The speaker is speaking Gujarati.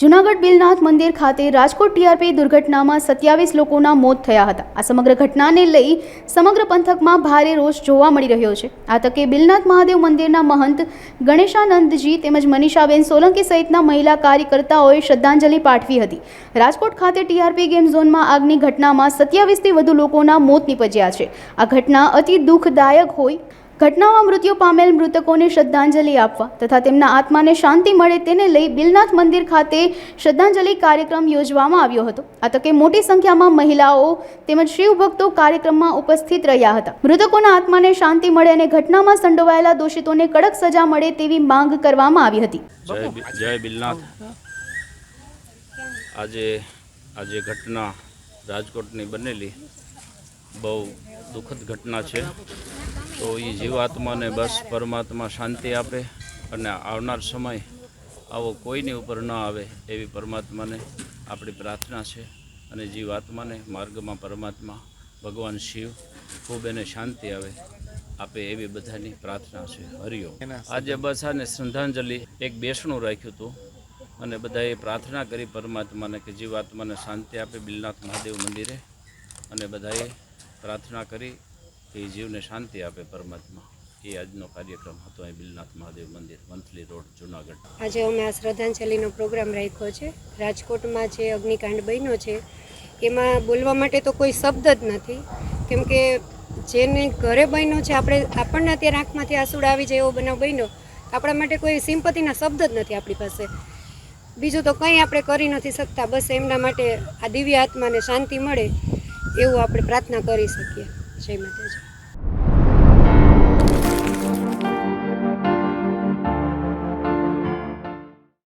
જૂનાગઢ બિલનાથ મંદિર ખાતે રાજકોટ ટીઆરપી દુર્ઘટનામાં સત્યાવીસ લોકોના મોત થયા હતા. આ સમગ્ર ઘટનાને લઈ સમગ્ર પંથકમાં ભારે રોષ જોવા મળી રહ્યો છે. આ તકે બિલનાથ મહાદેવ મંદિરના મહંત ગણેશાનંદજી તેમજ મનીષાબેન સોલંકી સહિતના મહિલા કાર્યકર્તાઓએ શ્રદ્ધાંજલિ પાઠવી હતી. રાજકોટ ખાતે ટીઆરપી ગેમ ઝોનમાં આગની ઘટનામાં સત્યાવીસથી વધુ લોકોના મોત નીપજ્યા છે. આ ઘટના અતિ દુઃખદાયક હોય ઘટનામાં મૃત્યુ પામેલ મૃતકોને શ્રદ્ધાંજલિ આપવા તથા તેમના આત્માને શાંતિ મળે તેને લઈ બિલનાથ મંદિર ખાતે શ્રદ્ધાંજલિ કાર્યક્રમ યોજવામાં આવ્યો હતો. આ તકે મોટી સંખ્યામાં મહિલાઓ તેમજ શિવભક્તો કાર્યક્રમમાં ઉપસ્થિત રહ્યા હતા. મૃતકોના આત્માને શાંતિ મળે અને ઘટનામાં સંડોવાયેલા દોષિતોને કડક સજા મળે તેવી માંગ કરવામાં આવી હતી. જય બિલનાથ. આજે આજે ઘટના રાજકોટની બનેલી બહુ દુઃખદ ઘટના છે. તો એ જીવાત્માને બસ પરમાત્મા શાંતિ આપે અને આવનાર સમય આવો કોઈની ઉપર ન આવે એવી પરમાત્માને આપણી પ્રાર્થના છે અને જીવાત્માને માર્ગમાં પરમાત્મા, ભગવાન શિવ ખૂબ એને શાંતિ આવે, આપે એવી બધાની પ્રાર્થના છે. હરિઓમ આજે બસ આને શ્રદ્ધાંજલિ એક બેસણું રાખ્યું હતું અને બધાએ પ્રાર્થના કરી પરમાત્માને કે જીવાત્માને શાંતિ આપે, બિલનાથ મહાદેવ મંદિરે અને બધાએ પ્રાર્થના કરી એ જીવને શાંતિ આપે પરમાત્મા. એ આજનો કાર્યક્રમ હતો અહીં બિલનાથ મહાદેવ મંદિર, વંથલી રોડ, જુનાગઢ. આજે અમે આ શ્રદ્ધાંજલિનો પ્રોગ્રામ રાખ્યો છે. રાજકોટમાં જે અગ્નિકાંડ બન્યો છે, એમાં બોલવા માટે તો કોઈ શબ્દ જ નથી. કેમ કે જેને ઘરે બન્યો છે, આપણે આપણને અત્યારે આંખમાંથી આંસુડા આવી જાય એવો બનાવ બન્યો, આપણા માટે કોઈ સિમ્પતિના શબ્દ જ નથી આપણી પાસે. બીજું તો કંઈ આપણે કરી નથી શકતા, બસ એમના માટે આ દિવ્ય આત્માને શાંતિ મળે એવું આપણે પ્રાર્થના કરી શકીએ. જય માતાજી.